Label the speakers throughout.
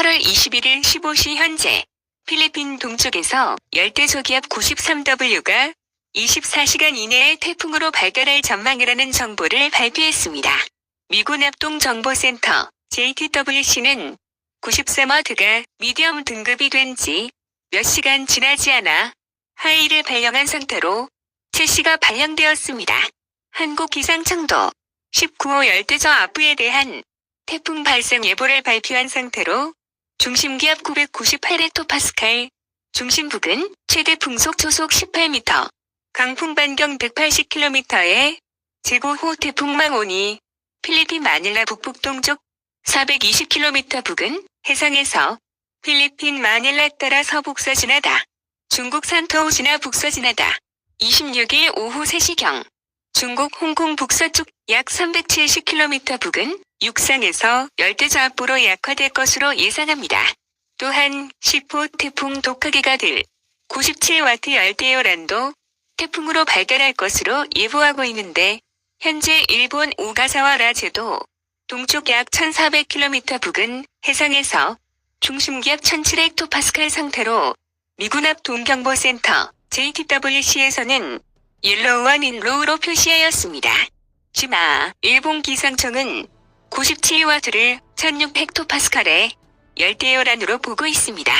Speaker 1: 8월 21일 15시 현재 필리핀 동쪽에서 열대저기압 93W가 24시간 이내에 태풍으로 발달할 전망이라는 정보를 발표했습니다. 미군 합동정보센터 JTWC는 93와트가 미디엄 등급이 된 지 몇 시간 지나지 않아 하이를 발령한 상태로 최씨가 발령되었습니다. 한국기상청도 19호 열대저압부에 대한 태풍 발생 예보를 발표한 상태로 중심기압 998헥토파스칼, 중심 부근 최대 풍속 초속 18m, 강풍 반경 180km의 제고호 태풍 망 온이 필리핀 마닐라 북북 동쪽 420km 부근 해상에서 필리핀 마닐라 따라 서북서진하다. 중국 산토우 지나 북서진하다. 26일 오후 3시경 중국 홍콩 북서쪽 약 370km 부근 육상에서 열대저압부로 약화될 것으로 예상합니다. 또한 10호 태풍 독하기가 될 97와트 열대요란도 태풍으로 발달할 것으로 예보하고 있는데 현재 일본 오가사와 라제도 동쪽 약 1400km 부근 해상에서 중심기압 1700헥토파스칼 상태로 미군 앞 동경보센터 JTWC에서는 옐로우와 닌로우로 표시하였습니다. 지마 일본 기상청은 97와트를 1600헥토파스칼의 열대요란으로 보고 있습니다.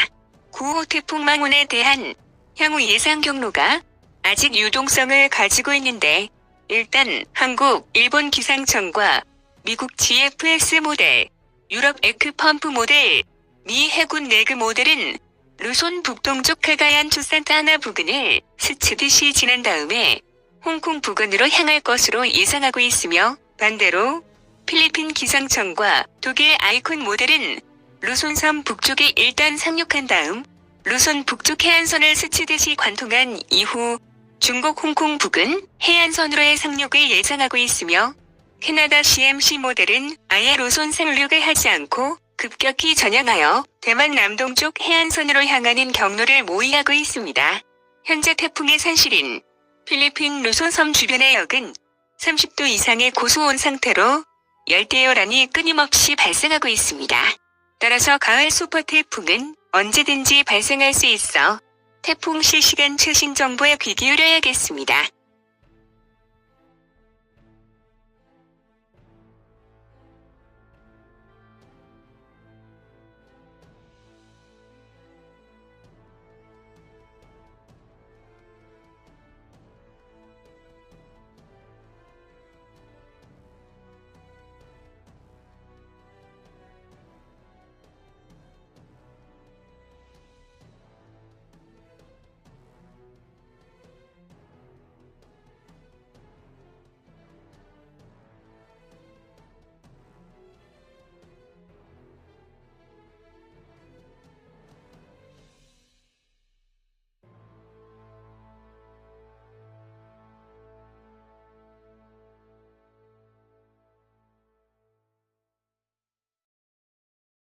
Speaker 1: 9호 태풍 망원에 대한 향후 예상 경로가 아직 유동성을 가지고 있는데 일단 한국, 일본 기상청과 미국 GFS 모델, 유럽 에크펌프 모델, 미 해군 내그 모델은 루손 북동쪽 카가얀 투산타 하나 부근을 스치듯이 지난 다음에 홍콩 부근으로 향할 것으로 예상하고 있으며 반대로 필리핀 기상청과 독일 아이콘 모델은 루손섬 북쪽에 일단 상륙한 다음 루손 북쪽 해안선을 스치듯이 관통한 이후 중국 홍콩 부근 해안선으로의 상륙을 예상하고 있으며 캐나다 CMC 모델은 아예 루손 상륙을 하지 않고 급격히 전향하여 대만 남동쪽 해안선으로 향하는 경로를 모의하고 있습니다. 현재 태풍의 산실인 필리핀 루손섬 주변의 역은 30도 이상의 고수온 상태로 열대요란이 끊임없이 발생하고 있습니다. 따라서 가을 슈퍼 태풍은 언제든지 발생할 수 있어 태풍 실시간 최신 정보에 귀 기울여야겠습니다.